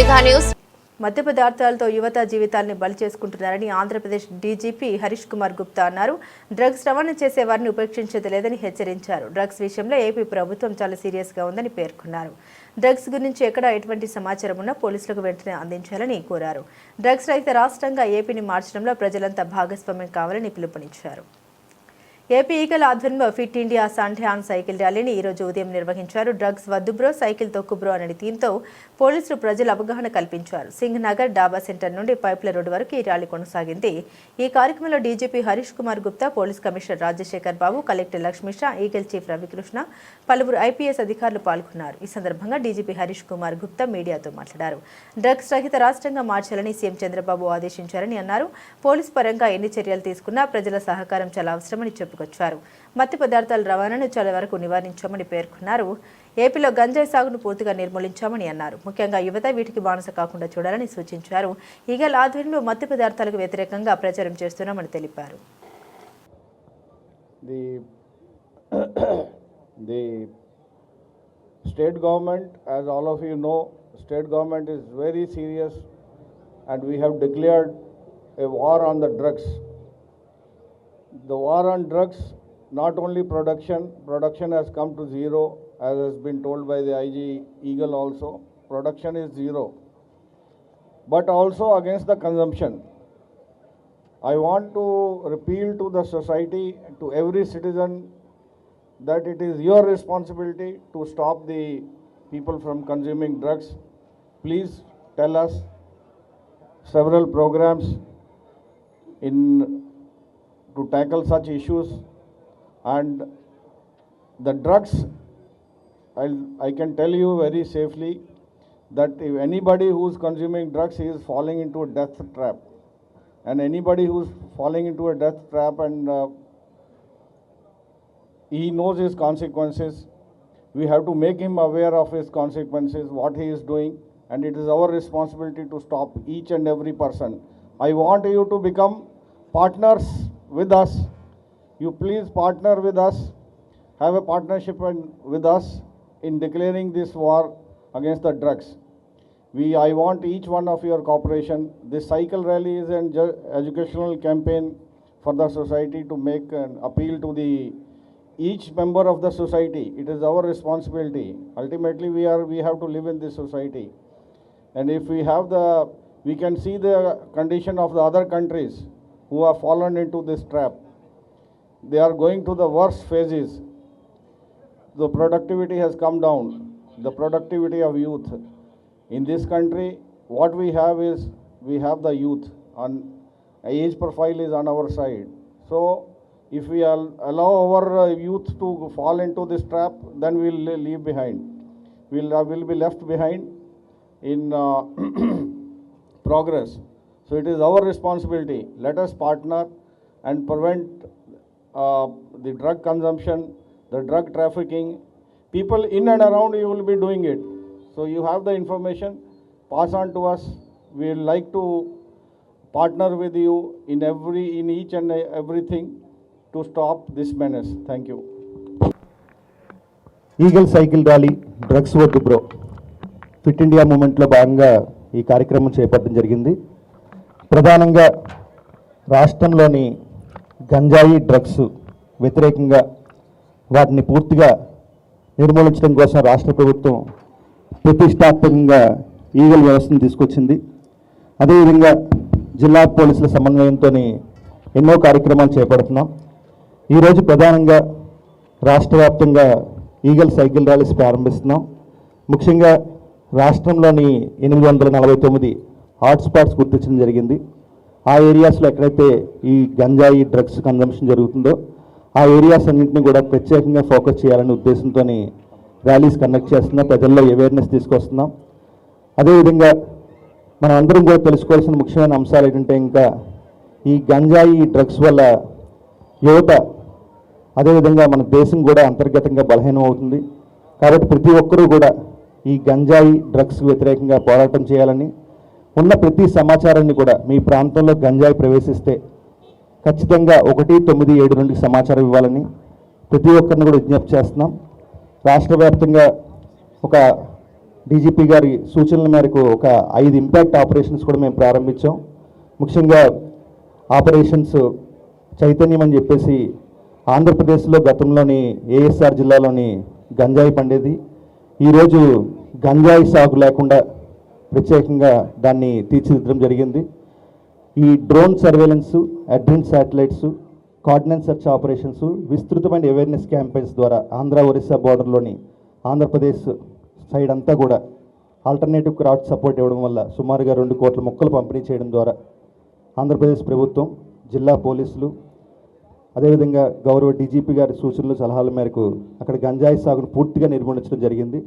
Mega news. మద్య పదార్థాలతో యువత జీవితాల్ని బలి చేసుకుంటున్నారని ఆంధ్రప్రదేశ్ డీజీపీ హరీష్ కుమార్ గుప్తా అన్నారు. డ్రగ్స్ రవాణా చేసే వారిని ఉపేక్షించదు లేదని హెచ్చరించారు. డ్రగ్స్ విషయంలో ఏపీ ప్రభుత్వం చాలా సీరియస్గా ఉందని పేర్కొన్నారు. డ్రగ్స్ గురించి ఎక్కడ ఎటువంటి సమాచారం ఉన్నా పోలీసులకు వెంటనే అందించాలని కోరారు. డ్రగ్స్ రహిత రాష్ట్రంగా ఏపీని మార్చడంలో ప్రజలంతా భాగస్వామ్యం కావాలని పిలుపునిచ్చారు. ఏపీ ఈగల ఆధ్వర్యంలో ఫిట్ ఇండియా సంధ్యాన్ సైకిల్ ర్యాలీని ఈ రోజు ఉదయం నిర్వహించారు. డ్రగ్స్ వద్దు బ్రో సైకిల్ తొక్కు బ్రో అనే థీమ్తో పోలీసులు ప్రజలు అవగాహన కల్పించారు. సింగ్ నగర్ డాబా సెంటర్ నుండి పైప్ల రోడ్డు వరకు ఈ ర్యాలీ కొనసాగింది. ఈ కార్యక్రమంలో DGP Harish Kumar Gupta police commissioner Rajasekhar Babu collector Lakshmisha Eagle chief Ravikrishna పలువురు ఐపీఎస్ అధికారులు పాల్గొన్నారు. ఈ సందర్భంగా డీజీపీ హరీష్ కుమార్ గుప్తా మీడియాతో మాట్లాడారు. డ్రగ్స్ రహిత రాష్ట్రంగా మార్చాలని సీఎం చంద్రబాబు ఆదేశించారని అన్నారు. పోలీస్ పరంగా ఎన్ని చర్యలు తీసుకున్నా ప్రజల సహకారం చాలా అవసరమని చెప్పుకొచ్చారు మత్తు పదార్థాల రవాణాను చాలా వరకు నివారించామని పేర్కొన్నారు. ఏపీలో గంజాయి సాగును పూర్తిగా నిర్మూలించామని అన్నారు. ముఖ్యంగా యువత వీటికి బానిస కాకుండా చూడాలని సూచించారు. ఈగల ఆధ్వర్యంలో మత్తి పదార్థాలకు వ్యతిరేకంగా ప్రచారం చేస్తున్నామని తెలిపారు. the the state government as all of you know state government is very serious and we have war on the drugs the war on drugs not only production production has come to zero as has been told by the IG Eagle also. Production is zero. But also against the consumption. I want to appeal to the society, to every citizen, that it is your responsibility to stop the people from consuming drugs. Please tell us several programs in to tackle such issues. And the drugs I'll, i can tell you very safely that if anybody who is consuming drugs is falling into a death trap. And anybody who's falling into a death trap and uh, he knows his consequences we have to make him aware of his consequences what he is doing. And it is our responsibility to stop each and every person. I want you to become partners with us you please partner with us have a partnership with us in declaring this war against the drugs we, I want each one of your cooperation. This cycle rally is an educational campaign for the society to make an appeal to the each member of the society. It is our responsibility. Ultimately, we are we have to live in this society, and if we have the we can see the condition of the other countries who have fallen into this trap. They are going to the worst phases. The productivity has come down. The productivity of youth in this country what we have is we have the youth and age profile is on our side so if we al- allow our uh, youth to fall into this trap then we'll leave behind we'll uh, will be left behind in uh, progress so it is our responsibility letters partner and prevent the drug consumption the drug trafficking people in and around you will be doing it so you have the information pass on to us we like to partner with you in every in each and everything to stop this menace thank you Eagle cycle rally drugs word bro fit India మూమెంట్లో భాగంగా ఈ కార్యక్రమం చేపట్టడం జరిగింది. ప్రధానంగా రాష్ట్రంలోని గంజాయి drugs వ్యతిరేకంగా వాటిని పూర్తిగా నిర్మూలించడం కోసం రాష్ట్ర ప్రభుత్వం ప్రతిష్టాత్మకంగా ఈగల్ వ్యవస్థను తీసుకొచ్చింది. అదేవిధంగా జిల్లా పోలీసుల సమన్వయంతో ఎన్నో కార్యక్రమాలు చేపడుతున్నాం. ఈరోజు ప్రధానంగా రాష్ట్ర వ్యాప్తంగా ఈగల్ సైకిల్ ర్యాలీస్ ప్రారంభిస్తున్నాం. ముఖ్యంగా రాష్ట్రంలోని ఎనిమిది వందల నలభై తొమ్మిది హాట్స్పాట్స్ గుర్తించడం జరిగింది. ఆ ఏరియాస్లో ఎక్కడైతే ఈ గంజాయి డ్రగ్స్ కన్జంప్షన్ జరుగుతుందో ఆ ఏరియాస్ అన్నింటినీ కూడా ప్రత్యేకంగా ఫోకస్ చేయాలనే ఉద్దేశంతో ర్యాలీస్ కండక్ట్ చేస్తున్నాం. ప్రజల్లో అవేర్నెస్ తీసుకొస్తున్నాం. అదేవిధంగా మనం అందరం కూడా తెలుసుకోవాల్సిన ముఖ్యమైన అంశాలు ఏంటంటే ఇంకా ఈ గంజాయి డ్రగ్స్ వల్ల యువత అదేవిధంగా మన దేశం కూడా అంతర్గతంగా బలహీనం అవుతుంది కాబట్టి ప్రతి ఒక్కరూ కూడా ఈ గంజాయి డ్రగ్స్ వ్యతిరేకంగా పోరాటం చేయాలని ఉన్న ప్రతి సమాచారాన్ని కూడా మీ ప్రాంతంలో గంజాయి ప్రవేశిస్తే ఖచ్చితంగా ఒకటి తొమ్మిది ఏడు నుండి సమాచారం ఇవ్వాలని ప్రతి ఒక్కరిని కూడా విజ్ఞప్తి చేస్తున్నాం. రాష్ట్ర వ్యాప్తంగా ఒక డీజీపీ గారి సూచనల మేరకు ఒక ఐదు ఇంపాక్ట్ ఆపరేషన్స్ కూడా మేము ప్రారంభించాం. ముఖ్యంగా ఆపరేషన్స్ చైతన్యం అని చెప్పేసి ఆంధ్రప్రదేశ్లో గతంలోని ఏఎస్ఆర్ జిల్లాలోని గంజాయి పండేది. ఈరోజు గంజాయి సాగు లేకుండా ప్రత్యేకంగా దాన్ని తీర్చిదిద్దడం జరిగింది. ఈ drone surveillance అడ్రిన్ satellites cordon and search operations విస్తృతమైన అవేర్నెస్ క్యాంపెయిన్స్ ద్వారా ఆంధ్ర ఒరిస్సా బార్డర్లోని ఆంధ్రప్రదేశ్ సైడ్ అంతా కూడా ఆల్టర్నేటివ్ క్రాఫ్ట్ సపోర్ట్ ఇవ్వడం వల్ల సుమారుగా రెండు కోట్ల మొక్కలు పంపిణీ చేయడం ద్వారా ఆంధ్రప్రదేశ్ ప్రభుత్వం జిల్లా పోలీసులు అదేవిధంగా గౌరవ డీజీపీ గారి సూచనలు సలహాల మేరకు అక్కడ గంజాయి సాగును పూర్తిగా నిర్మూలించడం జరిగింది.